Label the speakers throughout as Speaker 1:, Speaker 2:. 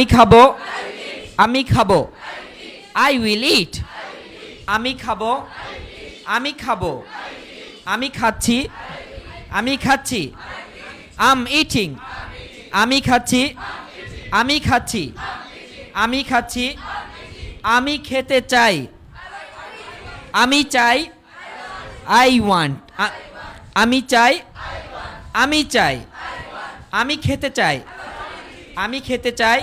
Speaker 1: আমি খাব? আমি খাব। আই উইল ইট আমি খাব। আমি খাব। আমি খাচ্ছি। আমি খাচ্ছি। আম ইটিং আমি খাচ্ছি। আমি খাচ্ছি। আমি খাচ্ছি। আমি খেতে চাই। আমি চাই। আই ওয়ান্ট আমি চাই। আমি চাই। আমি খেতে চাই। আমি খেতে চাই।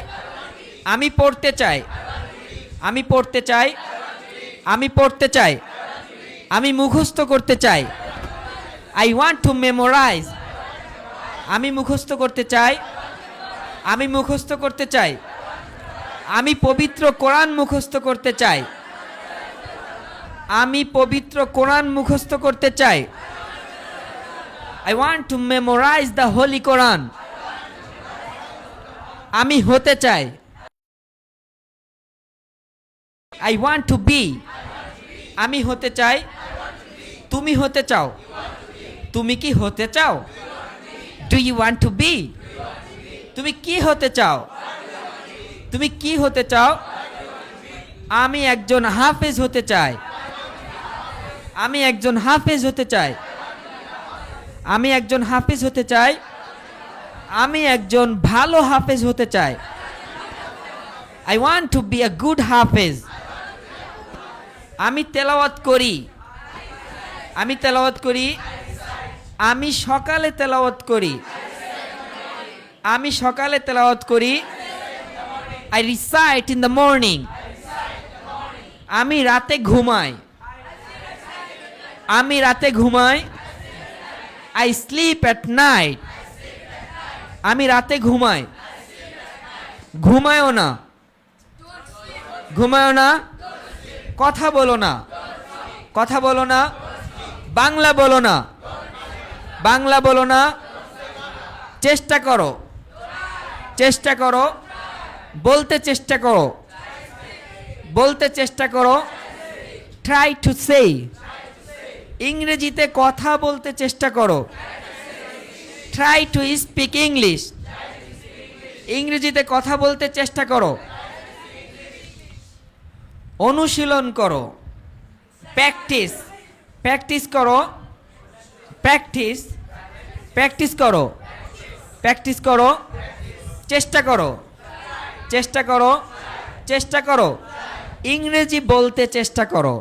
Speaker 1: আমি পড়তে চাই। আমি পড়তে চাই। আমি পড়তে চাই। আমি মুখস্থ করতে চাই। আই ওয়ান্ট টু মেমোরাইজ আমি মুখস্থ করতে চাই। আমি মুখস্থ করতে চাই। আমি পবিত্র কোরআন মুখস্থ করতে চাই। আমি পবিত্র কোরআন মুখস্থ করতে চাই। I want to memorize the Holy Quran আমি হতে চাই। আই ওয়ান্ট টু বি আমি হতে চাই। তুমি হতে চাও। তুমি কি হতে চাও? Do you want to be তুমি কি হতে চাও? তুমি কি হতে চাও? আমি একজন হাফেজ হতে চাই। আমি একজন হাফেজ হতে চাই। আমি একজন হাফেজ হতে চাই। আমি একজন ভালো হাফেজ হতে চাই। I want to be a good hafiz. আমি তেলাওয়াত করি। আমি তেলাওয়াত করি। আমি সকালে তেলাওয়াত করি। আমি সকালে তেলাওয়াত করি। I recite in the morning আমি রাতে ঘুমাই। আমি রাতে ঘুমাই। আই স্লিপ অ্যাট নাইট আমি রাতে ঘুমাই। ঘুমায়ও না। ঘুমায়ও না। কথা বলো না। কথা বলো না। বাংলা বলো না। বাংলা বলো না। চেষ্টা করো। চেষ্টা করো। বলতে চেষ্টা করো। বলতে চেষ্টা করো। ট্রাই টু সে ইংরেজিতে কথা বলতে চেষ্টা করো। ট্রাই টু স্পিক ইংলিশ ইংরেজিতে কথা বলতে চেষ্টা করো। অনুশীলন করো। প্র্যাকটিস প্র্যাকটিস করো। প্র্যাকটিস প্র্যাকটিস করো। প্র্যাকটিস করো। চেষ্টা করো। চেষ্টা করো। চেষ্টা করো। ইংরেজি বলতে চেষ্টা করো।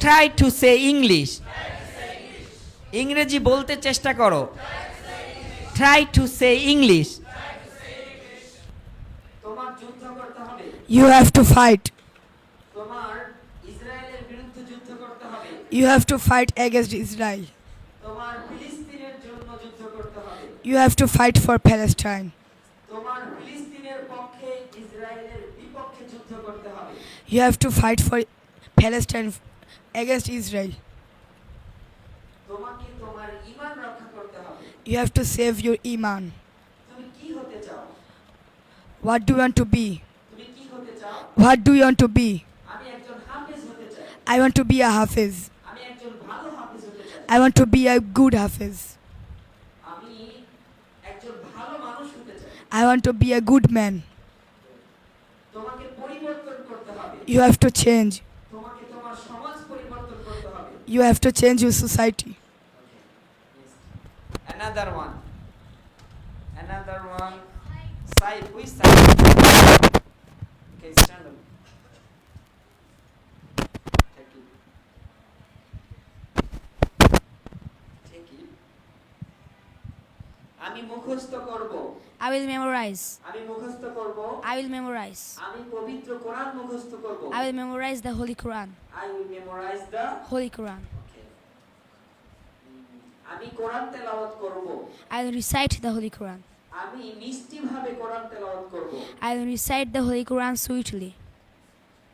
Speaker 1: ট্রাই টু সে ইংলিশ ইংরেজি বলতে চেষ্টা করো। Try to say English
Speaker 2: You have to fight.
Speaker 1: তোমার ইসরায়েলের বিরুদ্ধে যুদ্ধ করতে হবে
Speaker 2: You have to fight against Israel.
Speaker 1: তোমার ফিলিস্তিনের জন্য যুদ্ধ করতে হবে
Speaker 2: You have to fight for Palestine.
Speaker 1: তোমার ফিলিস্তিনের পক্ষে ইসরায়েলের বিপক্ষে যুদ্ধ করতে হবে
Speaker 2: You have to fight for Palestine against Israel.
Speaker 1: তোমাকে তোমার ঈমান রক্ষা করতে হবে
Speaker 2: You have to save your Iman.
Speaker 1: তুমি কি হতে চাও
Speaker 2: What do you want to be? What do you want to be? I want to be a Hafiz. I want to be a good Hafiz. I want to be a good man. You have to change. You have to change your society.
Speaker 1: Another one. Another one. Side, which side? আমি মুখস্থ করব
Speaker 3: I will memorize.
Speaker 1: আমি মুখস্থ করব
Speaker 3: I will memorize.
Speaker 1: আমি পবিত্র কোরআন মুখস্থ করব
Speaker 3: I will memorize the Holy Quran.
Speaker 1: I will memorize the
Speaker 3: Holy Quran.
Speaker 1: আমি কোরআন তেলাওয়াত করব
Speaker 3: I will recite the Holy Quran.
Speaker 1: আমি মিষ্টিভাবে কোরআন তেলাওয়াত করব
Speaker 3: I will recite the Holy Quran sweetly.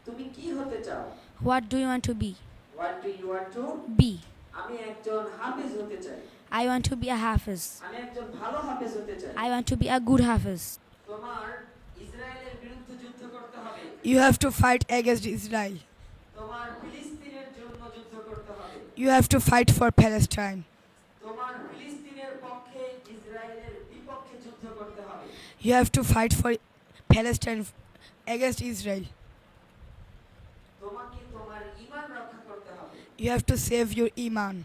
Speaker 1: তুমি কি হতে চাও
Speaker 3: What do you want to be?
Speaker 1: What do you want to
Speaker 3: Be.
Speaker 1: আমি একজন হাফেজ হতে চাই
Speaker 3: I want to be a Hafiz. I want to be a good Hafiz.
Speaker 2: You have to fight against Israel. You have to fight for Palestine. You have to fight for Palestine against Israel. You have to save your Iman.